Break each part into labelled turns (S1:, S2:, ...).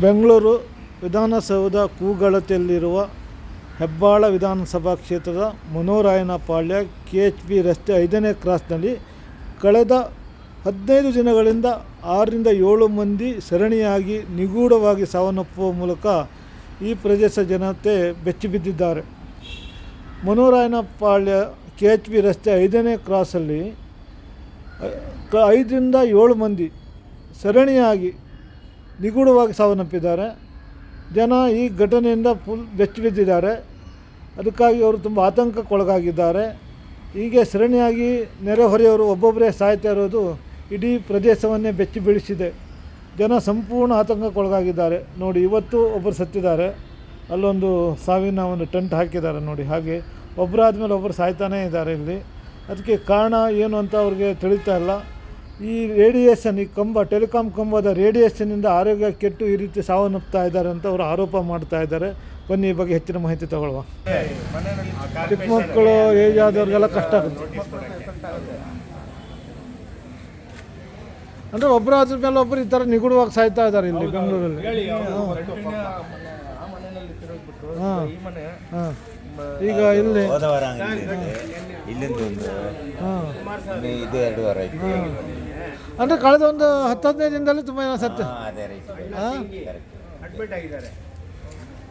S1: ಬೆಂಗಳೂರು ವಿಧಾನಸೌಧ ಕೂಗಳತೆಯಲ್ಲಿರುವ ಹೆಬ್ಬಾಳ ವಿಧಾನಸಭಾ ಕ್ಷೇತ್ರದ ಮನೋರಾಯನಪಾಳ್ಯ K H B ರಸ್ತೆ ಐದನೇ ಕ್ರಾಸ್ನಲ್ಲಿ ಕಳೆದ ಹದಿನೈದು ದಿನಗಳಿಂದ ಆರರಿಂದ ಏಳು ಮಂದಿ ಸರಣಿಯಾಗಿ ನಿಗೂಢವಾಗಿ ಸಾವನ್ನಪ್ಪುವ ಮೂಲಕ ಈ ಪ್ರದೇಶ ಜನತೆ ಬೆಚ್ಚಿಬಿದ್ದಿದ್ದಾರೆ ಮನೋರಾಯನಪಾಳ್ಯ ಕೆ ಎಚ್ ಪಿ ರಸ್ತೆ ಐದನೇ ಕ್ರಾಸಲ್ಲಿ ಐದರಿಂದ ಏಳು ಮಂದಿ ಸರಣಿಯಾಗಿ ನಿಗೂಢವಾಗಿ ಸಾವನ್ನಪ್ಪಿದ್ದಾರೆ. ಜನ ಈ ಘಟನೆಯಿಂದ ಫುಲ್ ಬೆಚ್ಚಿ ಬಿದ್ದಿದ್ದಾರೆ ಅದಕ್ಕಾಗಿ ಅವರು ತುಂಬ ಆತಂಕಕ್ಕೊಳಗಾಗಿದ್ದಾರೆ. ಹೀಗೆ ಸರಣಿಯಾಗಿ ನೆರೆಹೊರೆಯವರು ಒಬ್ಬೊಬ್ಬರೇ ಸಾಯ್ತಾ ಇರೋದು ಇಡೀ ಪ್ರದೇಶವನ್ನೇ ಬೆಚ್ಚಿ ಬೀಳಿಸಿದೆ. ಜನ ಸಂಪೂರ್ಣ ಆತಂಕಕ್ಕೊಳಗಾಗಿದ್ದಾರೆ. ನೋಡಿ, ಇವತ್ತು ಒಬ್ಬರು ಸತ್ತಿದ್ದಾರೆ. ಅಲ್ಲೊಂದು ಸಾವಿನ ಒಂದು ಟೆಂಟ್ ಹಾಕಿದ್ದಾರೆ ನೋಡಿ, ಹಾಗೆ ಒಬ್ಬರಾದ್ಮೇಲೆ ಒಬ್ಬರು ಸಾಯ್ತಾನೇ ಇದ್ದಾರೆ ಇಲ್ಲಿ. ಅದಕ್ಕೆ ಕಾರಣ ಏನು ಅಂತ ಅವ್ರಿಗೆ ತಿಳಿತಾ ಇಲ್ಲ. ಈ ರೇಡಿಯೇಷನ್ ಈ ಕಂಬ ಟೆಲಿಕಾಂ ಕಂಬದ ರೇಡಿಯೇಷನ್ನಿಂದ ಆರೋಗ್ಯ ಕೆಟ್ಟು ಈ ರೀತಿ ಸಾವನ್ನಪ್ತಾ ಇದ್ದಾರೆ ಅಂತ ಅವರು ಆರೋಪ ಮಾಡ್ತಾ ಇದ್ದಾರೆ. ಬನ್ನಿ ಈ ಬಗ್ಗೆ ಹೆಚ್ಚಿನ ಮಾಹಿತಿ ತಗೊಳ್ಳುವ. ಚಿಕ್ಕ ಮಕ್ಕಳು ಏಜ್ ಆದವ್ರಿಗೆಲ್ಲ ಕಷ್ಟ ಆಗುತ್ತೆ. ಅಂದರೆ ಒಬ್ಬರು ಅದ್ರ ಮೇಲೆ ಒಬ್ಬರು ಈ ಥರ ನಿಗೂಢವಾಗಿ ಸಾಯ್ತಾ ಇದ್ದಾರೆ ಇಲ್ಲಿ ಬೆಂಗಳೂರಲ್ಲಿ. ಹಾಂ. ಹಾಂ. ಈಗ ಇಲ್ಲಿ
S2: ಹೋದ ವಾರ ಇಲ್ಲಿಂದ ಒಂದು ಇದು ಎರಡು ವಾರ ಆಯ್ತು
S1: ಅಂದರೆ ಕಳೆದ ಒಂದು ಹತ್ತು ಹದಿನೈದು ದಿನದಲ್ಲಿ ತುಂಬ ಜನ ಸತ್ತ
S2: ಹಾ, ಅದೇ ರೈಟ್
S1: ಹಾಂ?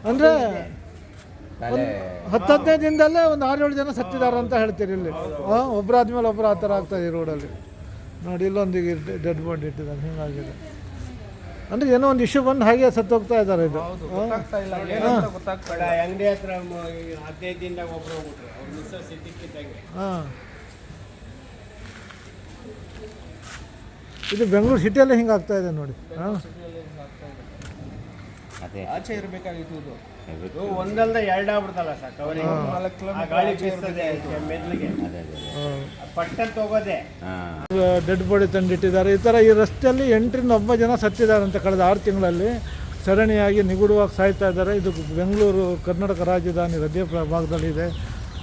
S1: ಅಂದರೆ ಹತ್ತು ಹದಿನೈದು ದಿನದಲ್ಲೇ ಒಂದು ಆರು ಏಳು ಜನ ಸತ್ತಿದ್ದಾರೆ ಅಂತ ಹೇಳ್ತೀರಿ ಇಲ್ಲಿ. ಹಾಂ ಒಬ್ಬರಾದ್ಮೇಲೆ ಒಬ್ಬರು ಆ ಥರ ಆಗ್ತದೆ ಈ ರೋಡಲ್ಲಿ. ನೋಡಿ ಇಲ್ಲೊಂದು ಡೆಡ್ ಬಾಡಿ ಇಟ್ಟಿದ್ದಾರೆ ಹಿಂಗಾಗಿದೆ. ಅಂದರೆ ಏನೋ ಒಂದು ಇಶ್ಯೂ ಬಂದು ಹಾಗೆ ಸತ್ತು ಹೋಗ್ತಾ ಇದ್ದಾರೆ ಇದು. ಹಾಂ?
S3: ಅಂಗಡಿ ಹತ್ರ ಮ- ಈ ಹದಿನೈದು ದಿನದಾಗ ಒಬ್ರು ಹೋಗ್ಬಿಟ್ರು. ಅವ್ರ ಮಿಸ್ಸಸ್ ಇದ್ದಕ್ಕಿದ್ದಂಗೆ.
S1: ಹಾಂ. ಇದು ಬೆಂಗಳೂರು ಸಿಟಿಯಲ್ಲೇ ಹಿಂಗೆ ಆಗ್ತಾ ಇದೆ ನೋಡಿ. ಹಾಂ.
S2: ಅದೇ.
S3: ಆಚೆ ಇರಬೇಕಾಗಿತ್ತು ಇದು.
S2: ಇರುತ್ತೆ.
S3: ಇದು ಒಂದಲ್ದ ಎರಡು ಆಗ್ಬಿಡ್ತಲ್ಲ ಸರ್ ಕವರಿಗೆ ಆ ಗಾಳಿ ಬೀಸ್ತದೆ ಮೆದ್ಲಿಗೆ.
S2: ಅದೇ ಅದೇ
S3: ಪಟ್ಟಂತ ಹೋಗೋದೆ
S2: ಹಾಂ.
S1: ಡೆಡ್ ಬಾಡಿ ತಂದಿಟ್ಟಿದ್ದಾರೆ. ಈ ಥರ ಈ ರಸ್ತೆಯಲ್ಲಿ ಎಂಟರಿಂದ ಒಬ್ಬ ಜನ ಸತ್ತಿದ್ದಾರೆ ಅಂತ ಕಳೆದ ಆರು ತಿಂಗಳಲ್ಲಿ. ಸರಣಿಯಾಗಿ ನಿಗೂಢವಾಗಿ ಸಾಯ್ತಾ ಇದ್ದಾರೆ. ಇದು ಬೆಂಗಳೂರು ಕರ್ನಾಟಕ ರಾಜಧಾನಿ ಹೃದಯ ಭಾಗದಲ್ಲಿದೆ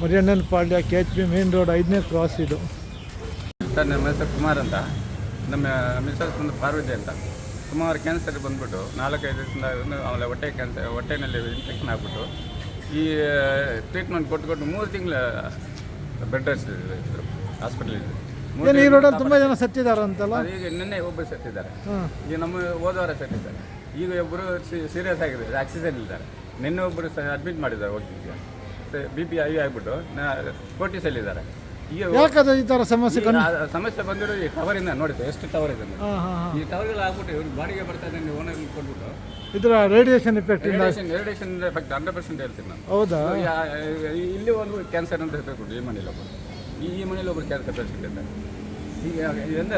S1: Mariyannana Palya K H P main road ಐದನೇ ಕ್ರಾಸ್ ಇದು.
S4: ಸರ್ ನಮ್ಮ ಹೆಸರು ಕುಮಾರ್ ಅಂತ. ನಮ್ಮ ಮಿಸಸ್ ಒಂದು ಪಾರ್ವತಿ ಅಂತ. ಸುಮಾರು ಕ್ಯಾನ್ಸರ್ ಬಂದ್ಬಿಟ್ಟು ನಾಲ್ಕೈದು ದಿವಸದಿಂದ ಆಮೇಲೆ ಹೊಟ್ಟೆ ಕ್ಯಾನ್ಸರ್ ಹೊಟ್ಟೆನಲ್ಲಿ ಇನ್ಫೆಕ್ಷನ್ ಆಗ್ಬಿಟ್ಟು ಈ ಟ್ರೀಟ್ಮೆಂಟ್ ಕೊಟ್ಟು ಕೊಟ್ಟು ಮೂರು ತಿಂಗಳ ಬೆಡ್ ರೆಸ್ಟ್ ಇದ್ರು ಹಾಸ್ಪಿಟಲ್ ಇದ್ರು
S1: ಏನು ಈ ರೋಡಲ್ಲಿ ತುಂಬ ಜನ ಸತ್ತಿದ್ದಾರೆ ಅಂತಲ್ಲ?
S4: ಈಗ ನಿನ್ನೆ ಒಬ್ಬರು ಸತ್ತಿದ್ದಾರೆ. ಈಗ ನಮ್ಮ ಹೋದ ವಾರ ಸತ್ತಿದ್ದಾರೆ. ಈಗ ಒಬ್ಬರು ಸೀರಿಯಸ್ ಆಗಿದೆ ಆಕ್ಸಿಜನ್ ಇದ್ದಾರೆ. ನಿನ್ನೆ ಒಬ್ಬರು ಸಹ ಅಡ್ಮಿಟ್ ಮಾಡಿದ್ದಾರೆ ಹೋಗ್ತಿದ್ದೆ ಬಿ ಪಿ ಐ ಆಗಿಬಿಟ್ಟು ಕೋಟಿಸಲ್ಲಿದ್ದಾರೆ
S1: ಯಾಕದು ಈ ತರ ಸಮಸ್ಯೆ
S4: ಆ ಸಮಸ್ಯೆ ಬಂದಿರೋ ಈ ಟವರ್ ಇಂದ ನೋಡಿದ್ದು ಎಷ್ಟು ಟವರ್ ಇದೆ ನೋಡಿ.
S1: ಹಾ, ಹಾಂ ಹಾಂ.
S4: ಈ ಟವರ್ಗಳು ಆಗ್ಬಿಟ್ಟು ಇವ್ರು ಬಾಡಿಗೆ ಬರ್ತಾ ಇದೆ ಓನರ್ ಕೊಟ್ಬಿಟ್ಟು.
S1: ಇದರ radiation ಇಫೆಕ್ಟಿಂದ
S4: radiation radiation effect hundred percent ಹೇಳ್ತೀನಿ ನಾನು.
S1: ಹೌದಾ?
S4: ಯಾ- ಇಲ್ಲಿ ಒಂದು ಕ್ಯಾನ್ಸರ್ ಅಂತ ಹೇಳ್ಕೊಟ್ಟು ಈ ಮನೇಲಿ ಒಬ್ಬರು ಈ ಈ ಮನೇಲಿ ಒಬ್ಬರು ಕ್ಯಾನ್ಸರ್ ಪೇಷಂಟ್ ಇದ್ದಾರೆ. ಈಗ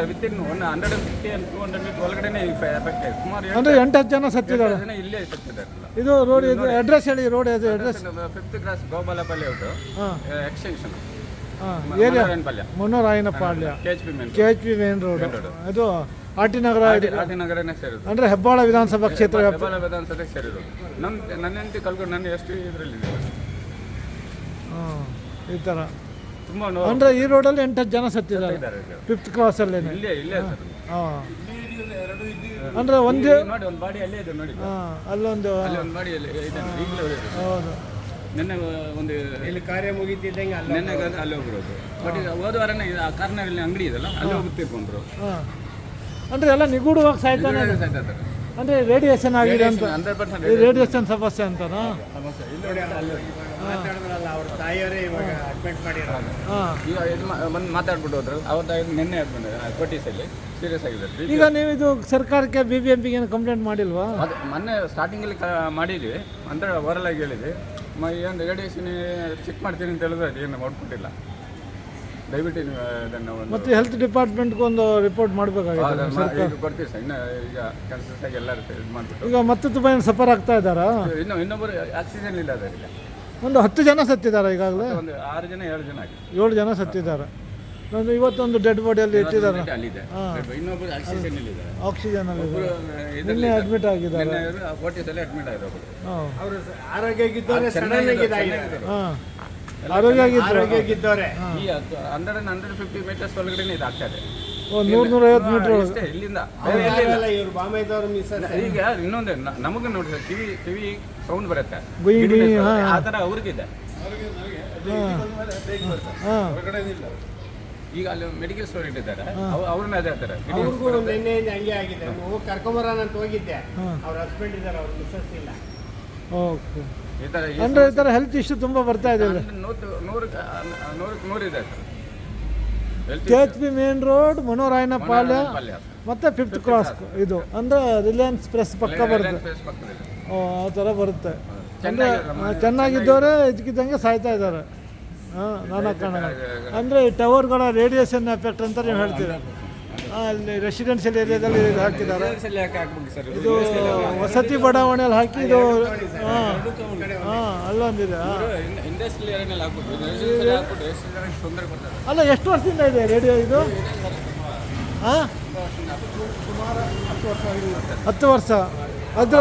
S4: within one hundred and fifty and two hundred meter ಒಳಗಡೆ ಎಫೆಕ್ಟ್ ಆಯ್ತು. ಸುಮಾರು
S1: ಅಂದರೆ ಎಂಟು ಹತ್ತು ಜನ ಸತ್ತಿದ್ದಾರೆ.
S4: ಜನ ಇಲ್ಲೇ ಸತ್ತಿದ್ದಾರೆ
S1: ಇದು ರೋಡ್ ಇದು ಅಡ್ರೆಸ್ ಹೇಳಿ ರೋಡ್ ಇದು ಅಡ್ರೆಸ್
S4: ಫಿಫ್ತ್ ಕ್ಲಾಸ್ ಗೋಪಾಲಪಲ್ಲಿ ಔಟು
S1: ಹಾಂ.
S4: ಎಕ್ಸ್ಟೆನ್ಷನ್
S1: ಏರಿಯಾ
S4: ಪಲ್ಯ Manorayanapalya
S1: K H P main road ಇದು ಆರ್ ಟಿ ನಗರ
S4: ನಗರನೇ ಸೇರಿದ್ರು
S1: ಅಂದರೆ ಹೆಬ್ಬಾಳ ವಿಧಾನಸಭಾ ಕ್ಷೇತ್ರ
S4: ಹೆಬ್ಬಾಳ ವಿಧಾನಸಭೆಗೆ ಸೇರಿರೋದು. ನಮ್ಮ ನನ್ನ ಹೆಂಡತಿ ಕಲ್ಕೊಂಡು ನನ್ನ ಎಷ್ಟು ಇದರಲ್ಲಿ
S1: ಹಾಂ ಈ ಥರ
S4: ತುಂಬ
S1: ಅಂದ್ರೆ ಈ ರೋಡಲ್ಲಿ ಎಂಟು ಜನ ಸತ್ತಿದ್ದಾರೆ. ಫಿಫ್ತ್ ಕ್ರಾಸಲ್ಲೇ
S4: ಇಲ್ಲೇ ಇಲ್ಲೇ
S1: ಹಾಂ. ಅಂದರೆ ಒಂದೇ
S4: ನೋಡಿ ಒಂದು ಬಾಡಿ ಅಲ್ಲೇ ಇದೆ ನೋಡಿ.
S1: ಹಾಂ ಅಲ್ಲೊಂದು
S4: ಅಲ್ಲಿ ಒಂದು ಬಾಡಿ ಅಲ್ಲಿ ಇದೆ. ಈಗಲೇ ಇದೆ.
S1: ಹೌದು.
S4: ನಿನ್ನೆ ಒಂದು
S3: ಇಲ್ಲಿ ಕಾರ್ಯ ಮುಗಿತಿದ್ದಂಗೆ ಅಲ್ಲ
S4: ನಿನ್ನೆ ಅಲ್ಲಿ ಹೋಗಿರೋದು ಬಟ್ ಇದು ಹೋದ ವಾರನೇ ಇದು ಆ ಕಾರ್ನರಲ್ಲಿ ಅಂಗಡಿ ಇದೆಲ್ಲ ಅಲ್ಲಿ ಹೋಗಿ ಬಂದರು.
S1: ಹಾಂ. ಅಂದರೆ ಎಲ್ಲ ನಿಗೂಢವಾಗಿ ಸಾಯ್ತಾನೆ ಅಂದರೆ ರೇಡಿಯೇಷನ್ ಆಗಿದೆ ಅಂತ.
S4: ಹಂಡ್ರೆಡ್ ಪರ್ಸೆಂಟ್
S1: ರೇಡಿಯೇಷನ್ ಸಮಸ್ಯೆ ಅಂತನಾ?
S3: ಮಾತಾಡಿದ್ರಲ್ಲ ಅವ್ರ ತಾಯಿಯವರೇ ಇವಾಗ ಅಡ್ಮಿಟ್ ಮಾಡಿರೋದು.
S1: ಹಾಂ.
S4: ಇದು ಮಾ- ಬಂದು ಮಾತಾಡ್ಬಿಟ್ಟು ಹೋದ್ರು. ಅವ್ರ ನಿನ್ನೆ ಬಂದ ಕೋಟೀಸಲ್ಲಿ ಸೀರಿಯಸ್ ಆಗಿದ್ದಾರೆ.
S1: ಈಗ ನೀವು ಇದು ಸರ್ಕಾರಕ್ಕೆ ಬಿ ಬಿ ಎಂ ಪಿಗೆ ಏನು ಕಂಪ್ಲೇಂಟ್ ಮಾಡಿಲ್ವಾ?
S4: ಅದು ಮೊನ್ನೆ ಸ್ಟಾರ್ಟಿಂಗಲ್ಲಿ ಮಾಡಿದ್ವಿ. ಅಂದರೆ ಓರಲ್ ಆಗಿ ಹೇಳಿದ್ವಿ. ಮ ಏನು ರೇಡಿಯೇಷನ್ ಚೆಕ್ ಮಾಡ್ತೀನಿ ಅಂತ ಹೇಳಿದ್ರೆ ಅದು ಏನು ಮಾಡ್ಕೊಟ್ಟಿಲ್ಲ ದಯವಿಟ್ಟು ನೀವು ಅದನ್ನು
S1: ಮತ್ತೆ ಹೆಲ್ತ್ ಡಿಪಾರ್ಟ್ಮೆಂಟ್ಗೆ ಒಂದು ರಿಪೋರ್ಟ್
S4: ಮಾಡಬೇಕಾಗುತ್ತೆ ಕೊಡ್ತೀವಿ ಸರ್. ಇನ್ನು ಈಗ ಕನ್ಸಸ್ ಆಗಿ ಎಲ್ಲರೂ ಇದು ಮಾಡಿಬಿಟ್ಟು.
S1: ಈಗ ಮತ್ತೆ ತುಂಬ ಏನು ಸಫರ್ ಆಗ್ತಾ ಇದ್ದಾರಾ?
S4: ಇನ್ನು ಇನ್ನೊಬ್ಬರು ಆಕ್ಸಿಜನ್ ಇಲ್ಲ ಅದರಿಂದ
S1: ಒಂದು ಹತ್ತು ಜನ ಸತ್ತಿದ್ದಾರೆ ಈಗಾಗಲೇ?
S4: ಒಂದು ಆರು ಜನ ಏಳು ಜನ ಆಗಿದೆ.
S1: ಏಳು ಜನ ಸತ್ತಿದ್ದಾರೆ? ನಾನು ಇವತ್ತೊಂದು ಡೆಡ್ ಬಾಡಿಯಲ್ಲಿ ಇಟ್ಟಿದ್ದಾರೆ
S4: ಅಲ್ಲಿದೆ. ಇನ್ನೊಬ್ಬರು ಆಕ್ಸಿಜನ್ ಇಲ್ಲಿದ್ದಾರೆ
S1: ಆಕ್ಸಿಜನ್ ಅಲ್ಲಿ ನಿನ್ನೆ ಅಡ್ಮಿಟ್ ಆಗಿದ್ದಾರೆ.
S4: ಅಡ್ಮಿಟ್ ಆಗಿರೋದು
S3: ಅವರು ಸಡನ್ ಆಗಿದ್ದಾರೆ
S1: ಆರೋಗ್ಯ
S4: ಈ hundred and hundred fifty meters ಒಳಗಡೆ ಇದು. ಆಗ್ತದೆ
S1: ನೂರು ಮೀಟ್ರ್
S4: ಇಲ್ಲಿಂದ. ಇಲ್ಲ.
S3: ಇವ್ರು ಬಾಂಬೆದವ್ರು
S4: ಈಗ ಇನ್ನೊಂದು ನಮಗೆ ನೋಡಿ ಕಿವಿ ಕಿವಿ ಸೌಂಡ್ ಬರುತ್ತೆ. ಆ ಥರ ಅವ್ರಿಗಿದೆ.
S1: ಹಾಂ.
S4: ಈಗ ಅಲ್ಲಿ ಮೆಡಿಕಲ್ ಸ್ಟೋರ್ ಇಟ್ಟಿದ್ದಾರೆ. ಅವ್- ಅವ್ರನ್ನ ಅದೇ ಆತರ
S3: ಅವ್ರಿಗೂ ನಿನ್ನೆಯಿಂದ ಹಂಗೆ ಆಗಿದೆ. ಹೋಗಿ ಕರ್ಕೊಂಬರೋಣ ಅಂತ ಹೋಗಿದ್ದೆ. ಅವ್ರ ಹಸ್ಬೆಂಡ್ ಇದ್ದಾರೆ ಅವ್ರ ಮಿಸ್ಸಸ್ ಇಲ್ಲ.
S1: ಓಕೆ.
S4: ಈ ಥರ ಈ
S1: ಅಂದರೆ ಈ ಥರ ಹೆಲ್ತ್ ಇಶ್ಯೂ ತುಂಬ ಬರ್ತಾ ಇದೆ
S4: ಅಂದ್ರೆ ನೂರು ನೂರಕ್ಕೆ ನೂರಕ್ಕೆ ನೂರಿದೆ sir. Health
S1: K H P main road Manorayana Palya
S4: Palya.
S1: ಮತ್ತು ಫಿಫ್ತ್ ಕ್ರಾಸ್ ಇದು. ಅಂದರೆ ರಿಲಯನ್ಸ್ ಪ್ರೆಸ್ ಪಕ್ಕ ಬರುತ್ತೆ.
S4: Reliance Place ಪಕ್ಕದಲ್ಲಿ.
S1: ಓ, ಆ ಥರ ಬರುತ್ತೆ. ಚೆನ್ನಾಗಿದ್ದವರೇ ಇದಕ್ಕಿದ್ದಂಗೆ ಸಾಯ್ತಾ ಇದ್ದಾರೆ. ನಾನಾ ಕಾರಣ ಅಂದರೆ ಟವರ್ಗಳ ರೇಡಿಯೇಷನ್ ಎಫೆಕ್ಟ್ ಅಂತ ನೀವು ಹೇಳ್ತೀರಾ? ಆ, ಅಲ್ಲಿ ರೆಸಿಡೆನ್ಷಿಯಲ್ ಏರಿಯಾದಲ್ಲಿ ಇದು ಹಾಕಿದ್ದಾರೆ. ಇದು ವಸತಿ ಬಡಾವಣೆಯಲ್ಲಿ ಹಾಕಿ ಇದು ಹಾಂ ಹಾಂ ಅಲ್ಲೊಂದಿದೆ ಅಲ್ಲ ಎಷ್ಟು ವರ್ಷದಿಂದ ಇದೆ ರೇಡಿಯೋ ಇದು? ಹಾಂ? ಹತ್ತು ವರ್ಷ ಅದು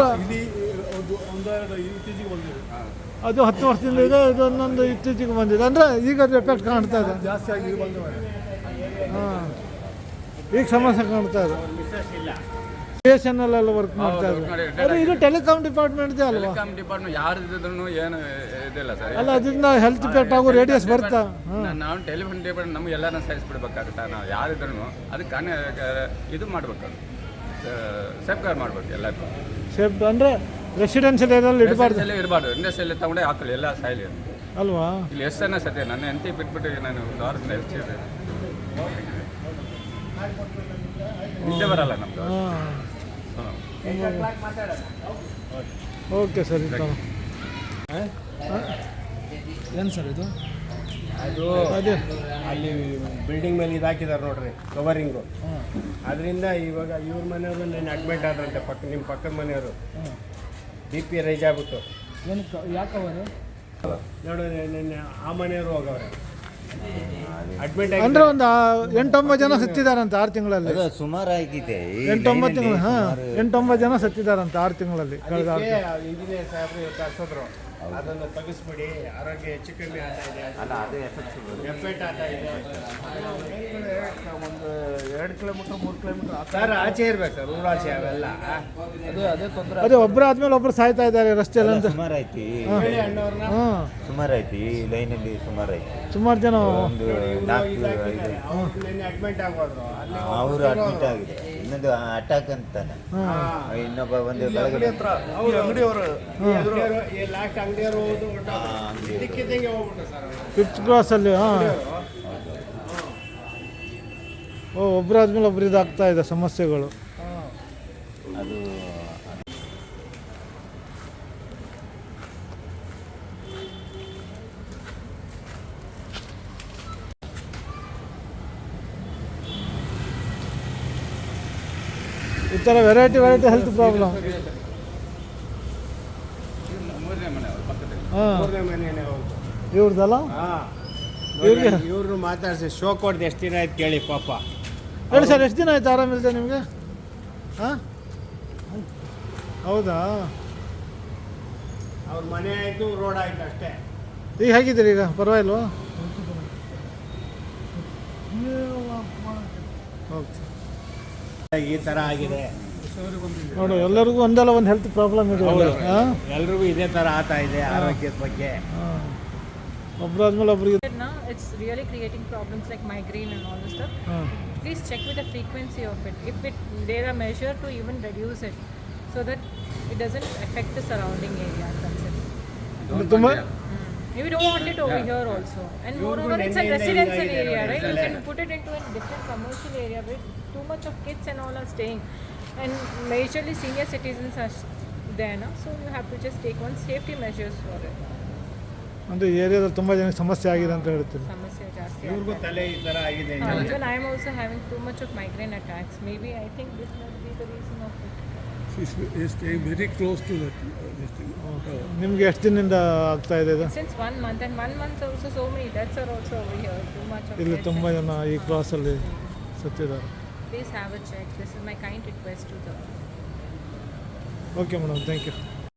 S1: ಅದು ಹತ್ತು ವರ್ಷದಿಂದ ಇದೆ ಇದೊಂದೊಂದು ಇತ್ತೀಚೆಗೆ ಬಂದಿದೆ. ಅಂದರೆ ಈಗ ಅದು ಎಫೆಕ್ಟ್ ಕಾಣ್ತಾ ಇದೆ. ಜಾಸ್ತಿ ಆಗಿ ಹಾಂ. ಈಗ ಸಮಸ್ಯೆ ಕಾಣ್ತಾ ಇದೆ. B S N L work ಮಾಡ್ತಾ ಇದ್ದಾರೆ. ಇದು ಟೆಲಿಕಾಮ್ ಡಿಪಾರ್ಟ್ಮೆಂಟ್ದೇ ಅಲ್ವಾ?
S4: ಡಿಪಾರ್ಟ್ಮೆಂಟ್ ಯಾರು ಇದ್ರೂ ಏನು ಇದಿಲ್ಲ ಸರ್.
S1: ಅಲ್ಲ ಅದರಿಂದ ಹೆಲ್ತ್ ಇಫೆಕ್ಟ್ ಆಗೋ ರೇಡಿಯಸ್ ಬರ್ತಾ?
S4: ನಾವು ಟೆಲಿಫೋನ್ ಡಿಪಾರ್ಟ್ಮೆಂಟ್ ನಮ್ಗೆ ಎಲ್ಲರನ್ನ ಸಹಿಸ್ಬಿಡ್ಬೇಕಾಗುತ್ತೆ ನಾವು ಯಾರಿದ್ರು ಅದಕ್ಕೆ ಇದು ಮಾಡ್ಬೇಕು. ಸೇಫ್ಗಾರ್ಡ್ ಮಾಡ್ಬೇಕು ಎಲ್ಲರಿಗೂ.
S1: ಸೇಫ್ ಅಂದರೆ ರೆಸಿಡೆನ್ಷಿಯಲ್ ಏರಿಯಾದಲ್ಲಿ ಇಡಬಾರ್ದು?
S4: ಎಲ್ಲ ಇರಬಾರ್ದು ಇಂಡಸ್ಟ್ರಿಯಲ್ಲಿ ತಗೊಂಡೆ ಹಾಕಲಿ ಎಲ್ಲ ಸಾಯಿಲಿ.
S1: ಅಲ್ವಾ?
S4: ಇಲ್ಲಿ ಎಷ್ಟು ಜನ ಅದೇ. ನನ್ನ ಹೆಂಡತಿ ಬಿಟ್ಬಿಟ್ಟು ನಾನು ಒಂದು ವಾರದಿಂದ ಎಷ್ಟಿದೆ ನಿದ್ದೆ ಬರಲ್ಲ ನಮ್ದು.
S1: ಓಕೆ ಸರ್
S5: ಏನು ಸರ್ ಇದು?
S3: ಅದು
S1: ಅದೇ.
S3: ಅಲ್ಲಿ ಬಿಲ್ಡಿಂಗ್ ಮೇಲೆ ಇದಾಕಿದ್ದಾರೆ ಹಾಕಿದ್ದಾರೆ ನೋಡ್ರಿ ಕವರಿಂಗು ಅದರಿಂದ ಇವಾಗ ಇವ್ರ ಮನೆಯವರು ನೆನ್ನೆ ಅಡ್ಮಿಟ್ ಆದ್ರಂತೆ ಪಕ್ಕ ನಿಮ್ಮ ಪಕ್ಕದ ಮನೆಯವರು. ಬಿ ಪಿ ರೈಸ್ ಆಗ್ಬಿಟ್ಟು.
S5: ಏನಕ್ಕೆ ಯಾಕವರು?
S3: ನೋಡು ನಿನ್ನೆ ಆ ಮನೆಯವರು ಹೋಗವ್ರೆ. ಅಡ್ಮಿಟ್
S1: ಅಂದ್ರೆ ಒಂದು ಆ- ಎಂಟೊಂಬತ್ತು ಜನ ಸತ್ತಿದಾರಂತ ಆರು ತಿಂಗಳಲ್ಲಿ.
S2: ಅದು ಸುಮಾರು ಆಗಿದೆ.
S1: ಎಂಟೊಂಬತ್ತು ತಿಂಗಳು ಹಾಂ ಎಂಟೊಂಬತ್ತು ಜನ ಸತ್ತಿದಾರಂತ ಆರು ತಿಂಗಳಲ್ಲಿ. ಕಳೆದ ಆರು ತಿಂಗಳು.
S3: ಇಂಜಿನಿಯರ್ ಸಾಹೇಬ್ರು ಇವತ್ತು ಅದನ್ನು ತೆಗಿಸ್ಬಿಡಿ ಆರೋಗ್ಯ ಹೆಚ್ಚು ಕಮ್ಮಿ ಆಗ್ತಾ ಇದೆ
S2: ಅಲ್ಲ ಅದು ಎಫೆಕ್ಟ್
S3: ಎಫೆಕ್ಟ್ ಆಗ್ತಾ ಇದೆ
S5: ಒಂದು ಎರಡು ಕಿಲೋಮೀಟ್ರ್ ಮೂರು ಕಿಲೋಮೀಟ್ರ್
S3: ಸರ್ ಆಚೆ ಇರ್ಬೇಕು ರೂರ್ ಆಚೆ ಅವೆಲ್ಲ.
S5: ಅದೇ ಅದೇ ತೊಂದರೆ.
S1: ಅದೇ ಒಬ್ಬರು ಆದ್ಮೇಲೆ ಒಬ್ರು ಸಾಯ್ತಾ ಇದ್ದಾರೆ ರಸ್ತೆ ಎಲ್ಲ
S2: ಸುಮಾರು ಐತಿ ಸುಮಾರು ಐತಿ ಈ ಲೈನಲ್ಲಿ ಸುಮಾರು ಐತಿ
S1: ಸುಮಾರು ಜನ
S2: ಒಂದು ನಾಲ್ಕು ಐದು.
S3: ಅಡ್ಮಿಟ್ ಆಗೋದ್ರು.
S2: ಅವರು ಅಡ್ಮಿಟ್ ಆಗಿದೆ. ಇನ್ನೊಂದು ಅಟ್ಯಾಕ್ ಅಂತಾನೆ.
S1: ಹಾಂ.
S2: ಇನ್ನೊಬ್ಬ ಒಂದು
S3: ಸರ್
S1: ಫಿಫ್ತ್ ಕ್ಲಾಸಲ್ಲಿ ಹಾಂ. ಓ ಒಬ್ರು ಆದ್ಮೇಲೆ ಒಬ್ರು ಇದಾಗ್ತಾ ಇದೆ ಸಮಸ್ಯೆಗಳು.
S2: ಅದು
S1: ಥರ ವೆರೈಟಿ ವೆರೈಟಿ ಹೆಲ್ತ್ ಪ್ರಾಬ್ಲಮ್ ಹಾಂ. ಇವ್ರದ್ದಲ್ಲ
S3: ಹಾ.
S1: ಇವ್ರಿಗೆ?
S3: ಇವ್ರು ಮಾತಾಡ್ಸಿ ಶೋ ಕೊಡ್ದು ಎಷ್ಟು ದಿನ ಆಯ್ತು ಕೇಳಿ ಪಾಪ.
S1: ಹೇಳಿ ಸರ್ ಎಷ್ಟು ದಿನ ಆಯ್ತು ಆರಾಮಿಲ್ದೆ ನಿಮಗೆ? ಹಾಂ? ಹೌದಾ?
S3: ಅವ್ರ ಮನೆ ಆಯಿತು ರೋಡ್ ಆಯ್ತು ಅಷ್ಟೇ.
S1: ಈಗ ಹೇಗಿದ್ದೀರಿ ಈಗ? ಪರವಾಗಿಲ್ವಾ? ಓಕೆ
S3: ಈ ತರ ಆಗಿದೆ
S1: ನೋಡು ಎಲ್ಲರಿಗೂ ಒಂದಲ್ಲ ಒಂದು ಹೆಲ್ತ್ ಪ್ರಾಬ್ಲಮ್ ಇದೆ
S3: ಎಲ್ರಿಗೂ ಇದೇ ತರ ಆಗ್ತಾ ಇದೆ ಆರೋಗ್ಯದ ಬಗ್ಗೆ
S1: ಹಾಂ ಒಬ್ರಿಗೆ
S6: now it's really creating problems like migraine and all this stuff
S1: ಹಾಂ
S6: please check with the frequency of it if it there are measures to even reduce it so that it doesn't affect the surrounding area that's it
S1: ತುಂಬ
S6: Mm. we don't want it over here also and moreover it's a
S3: ನೆನ್ನೆಯಿಂದ
S6: residential
S3: ಹಿಂಗಾಗಿದೆ
S6: area
S3: ನೋಡಿ,
S6: right you
S3: ಇದೆಲ್ಲ.
S6: can put it into a different commercial area where too much of kids and all are staying and majorly senior citizens are s- there now so you have to just take one safety measures for it
S1: ಅಂದರೆ ಏರಿಯಾದಲ್ಲಿ ತುಂಬ ಜನ ಸಮಸ್ಯೆ ಆಗಿದೆ ಅಂತ ಹೇಳ್ತೀನಿ
S6: ಸಮಸ್ಯೆ ಜಾಸ್ತಿ
S3: ಇವ್ರಿಗೂ ತಲೆ ಈ ತರ ಆಗಿದೆ
S6: Uh, even I am also having too much of migraine attacks. Maybe I think this might be the reason of it.
S7: is it very close to the okay
S1: ನಿಮಗೆ ಅಷ್ಟಿನಿಂದ ಆಗ್ತಾ ಇದೆ
S6: ಸೀನ್ಸ್
S1: ತುಂಬ ಜನ ಈ ಕ್ರಾಸಲ್ಲಿ ಸುತ್ತಿದ್ದಾರೆ.
S6: Please
S1: okay madam thank you